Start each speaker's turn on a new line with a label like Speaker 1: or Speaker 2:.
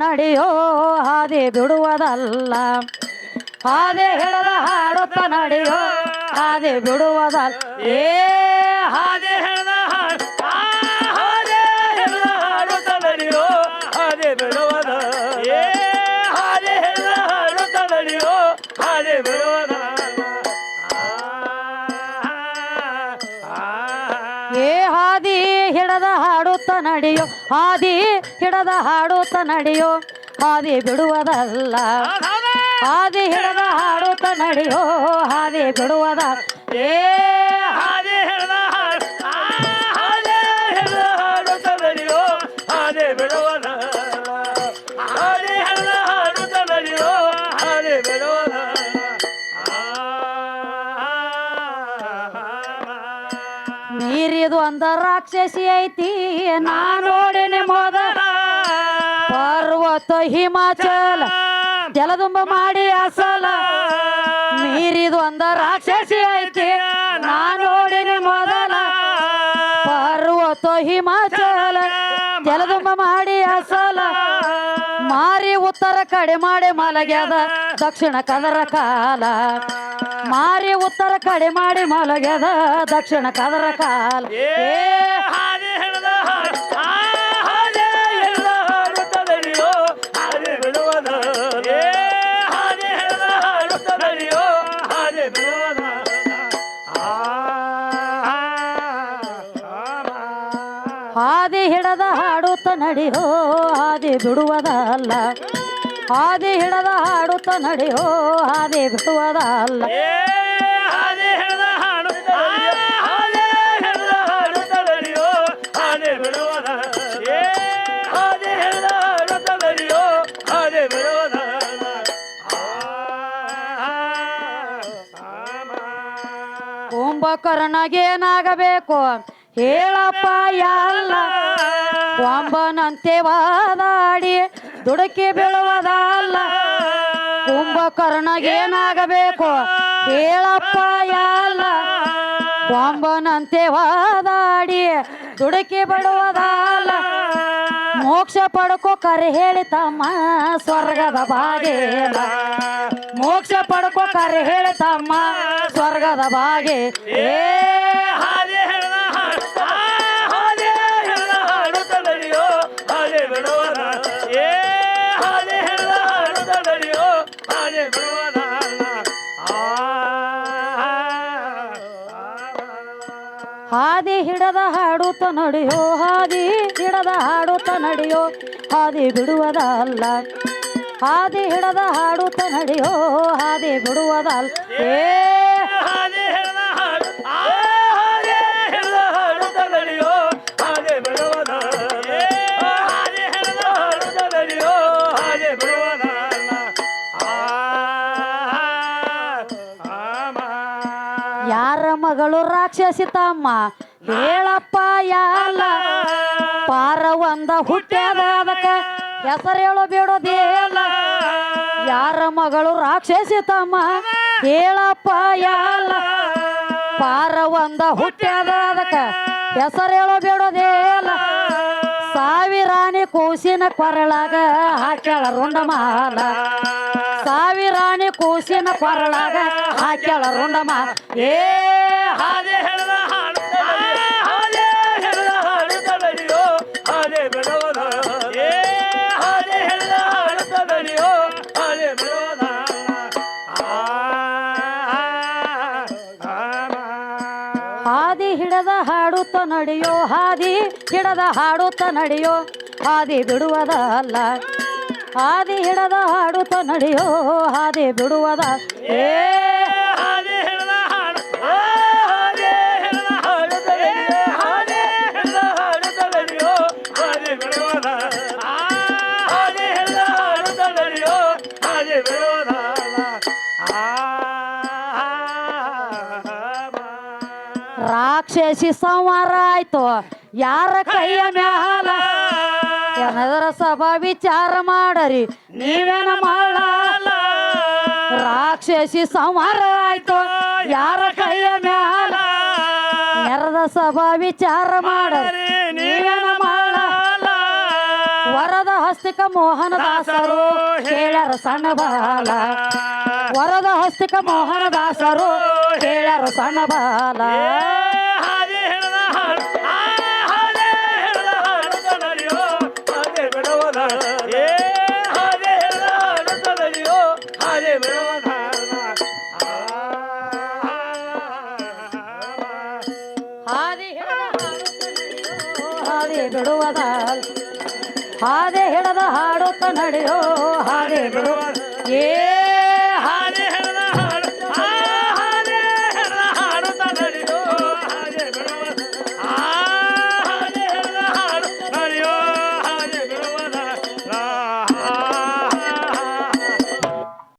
Speaker 1: ನಡೆಯೋ ಹಾದಿ ಬಿಡುವುದಲ್ಲ. ಹಾದಿ ಹಿಡದ ಹಾಡುತ್ತ ನಡೆಯೋ ಹಾದಿ ಬಿಡುವುದಲ್ಲ. ಏ
Speaker 2: ಹಾದಿ ಹೇಳದ ಹಾಡು, ಆ ಹಾದೆ ಹೆಣದ ಹಾಡುತ್ತ ನಡೆಯೋ ಹಾದಿ ಬಿಡುವುದ. ಏ ಹಾದಿ ಹೇಳದ ಹಾಡುತ್ತ ನಡೆಯೋ ಹಾದಿ ಬಿಡುವುದ.
Speaker 1: ಏ ಹಾದಿ ಹಿಡದ ಹಾಡುತ್ತ ನಡೆಯೋ, ಹಾದಿ ಹಿಡದ ಹಾಡುತ್ತ ನಡೆಯೋ, ಹಾದಿ ಬಿಡುವುದಲ್ಲ. ಹಾದಿ ಹಿಡದ ಹಾಡುತ್ತ ನಡೆಯೋ, ಹಾದಿ ಬಿಡುವುದ. ಏ
Speaker 2: ಹಾದಿ ಹಿಡದ ಹಾಡುತ್ತ ನಡೆಯೋ, ಹಾದಿ ಬಿಡುವದ.
Speaker 1: ನೀರಿದು ಅಂದ ರಾಕ್ಷಸಿ ಐತಿ ನಾ ನೋಡಿನಿ ಮೊದಲ ಪರ್ವತ ಹಿಮಾಚಲ ಜಲದುಂಬ ಮಾಡಿ ಅಸಲ. ಮೀರಿದು ಅಂದ ರಾಕ್ಷಸಿ ಐತಿ ನಾ ನೋಡಿನಿ ಮೊದಲ. ಪರ್ವತ ಹಿಮಾಚಲ ಜಲದುಂಬ ಮಾಡಿ ಅಸಲ. ಮಾರಿ ಉತ್ತರ ಕಡೆ ಮಾಡಿ ಮಲಗ್ಯದ ದಕ್ಷಿಣ ಕದರ ಕಾಲ. ಮಾರಿ ಉತ್ತರ ಕಡೆ ಮಾಡಿ ಮಲಗ್ಯದ ದಕ್ಷಿಣ ಕದರ ಕಾಲ.
Speaker 2: ಹಾದಿ
Speaker 1: ಹಿಡದ ಹಾಡುತ್ತ ನಡೆಯೋ ಹಾದಿ ಬಿಡುವುದಲ್ಲ. ಹಾದಿ ಹಿಡದ ಹಾಡುತ್ತ ನಡೆಯೋ ಹಾದಿ
Speaker 2: ಬಿಡುವದ ಬಿಡುವದ
Speaker 1: ಕುಂಭಕರ್ಣಗೇನಾಗಬೇಕು ಹೇಳಪ್ಪ ಯಾಲ್ಲ ಕೊಂಬನಂತೆ ವಾದಾಡಿ ದುಡುಕಿ ಬೀಳುವುದಲ್ಲ. ಕುಂಭಕರ್ಣಗೇನಾಗಬೇಕು ಹೇಳಪ್ಪ ಯಾಲ್ಲ ಕೊಂಬನಂತೆ ವಾದಾಡಿ ದುಡುಕಿ ಬಿಡುವುದಲ್ಲ. ಮೋಕ್ಷ ಪಡ್ಕೋ ಕರೆ ಹೇಳಿ ತಮ್ಮ ಸ್ವರ್ಗದ ಬಾಗೇಲ. ಮೋಕ್ಷ ಪಡ್ಕೋ ಕರೆ ಹೇಳಿ ತಮ್ಮ ಸ್ವರ್ಗದ ಬಾಗೆ ಏ
Speaker 2: ಹಾದಿ
Speaker 1: ಹಿಡದ ಹಾಡುತ್ತ ನಡೆಯೋ, ಹಾದಿ ಹಿಡದ ಹಾಡುತ್ತ ನಡೆಯೋ, ಹಾದಿ ಬಿಡುವುದಲ್ಲ ಹಾದಿ ಹಿಡದ ಹಾಡುತ್ತ ನಡೆಯೋ, ಹಾದಿ ಬಿಡುವುದಲ್ಲ ಏ ಮಗಳು ರಾಕ್ಷಸಿ ತಮ್ಮ. ಹೇಳಪ್ಪ ಯಾಲ ಪಾರ ಒಂದ ಹುಟ್ಟ್ಯಾದ ಅದಕ್ಕ ಹೇಳೋ ಬಿಡೋದೇಲ ಯಾರ ಮಗಳು ರಾಕ್ಷಸಿ ತಮ್ಮ? ಹೇಳಪ್ಪ ಯಾಲ ಪಾರ ಒಂದ ಹುಟ್ಟ್ಯಾದ ಅದಕ್ಕ ಹೇಳೋ ಬಿಡೋದೇಲ ಸಾವಿರಾಣಿ ಕೂಸಿನ ಕೊರಳಾಗ ಹಾಕ್ಯಾಳ ರುಂಡ ಮಾಲ ಸಾವಿರಾಣಿ ಕೂಸಿನ ಕೊರಳಾಗ ಹಾಕ್ಯಾಳ ರುಂಡ ಮಾಲ ಏ
Speaker 2: ಹಾದೆ ಹಿಡದ ಹಾಡು ಹಾದೆ ನಡೆಯೋ ಹಾದೆ ಬಿಡುವದ ಏ ಹಾದೆ ಹೆಣದ ಹಾಡುತ್ತ ನಡೆಯೋ ಹಾದೆ ಬಿಡುವದ
Speaker 1: ಹಾದಿ ಹಿಡದ ಹಾಡುತ್ತ ನಡೆಯೋ ಹಾದಿ ಹಿಡದ ಅಲ್ಲ ನಡೆಯೋ ಹಾದಿ ಬಿಡುವುದಲ್ಲ ಹಾದಿ ಹಿಡದ ಹಾಡುತ್ತ ನಡೆಯೋ ಹಾದಿ ಬಿಡುವದ. ಏ ರಾಕ್ಷಸಿ ಸಂವಾರ ಆಯ್ತು. ಯಾರ ಕೈಯ ಮ್ಯಾಲ. ಜನದರ ಸಭಾ ವಿಚಾರ ಮಾಡರಿ. ನೀವೇನ ಮಾಡ ರಾಕ್ಷಸಿ ಸಂಹಾರ ಆಯ್ತು. ಯಾರ ಕೈಯ ಮ್ಯಾಲ? ನೆರದ ಸಭಾ ವಿಚಾರ ಮಾಡರಿ. ನೀವೇನ ಮಾಡ
Speaker 2: ವರದ ಹಸ್ತಿಕ ಮೋಹನ ದಾಸರು ಕೇಳರ ಸಣ್ಣ ಬಾಲ. ವರದ ಹಸ್ತಿಕ ಮೋಹನ ದಾಸರು ಕೇಳರ ಸಣ್ಣ ಬಾಲ.
Speaker 1: ಬಿಡುವದ ಹಾದಿ ಹಿಡದ ಹಾಡುತ್ತ ನಡೆಯೋ
Speaker 2: ಹಾಗೆ ಬಿಡುವ ಏ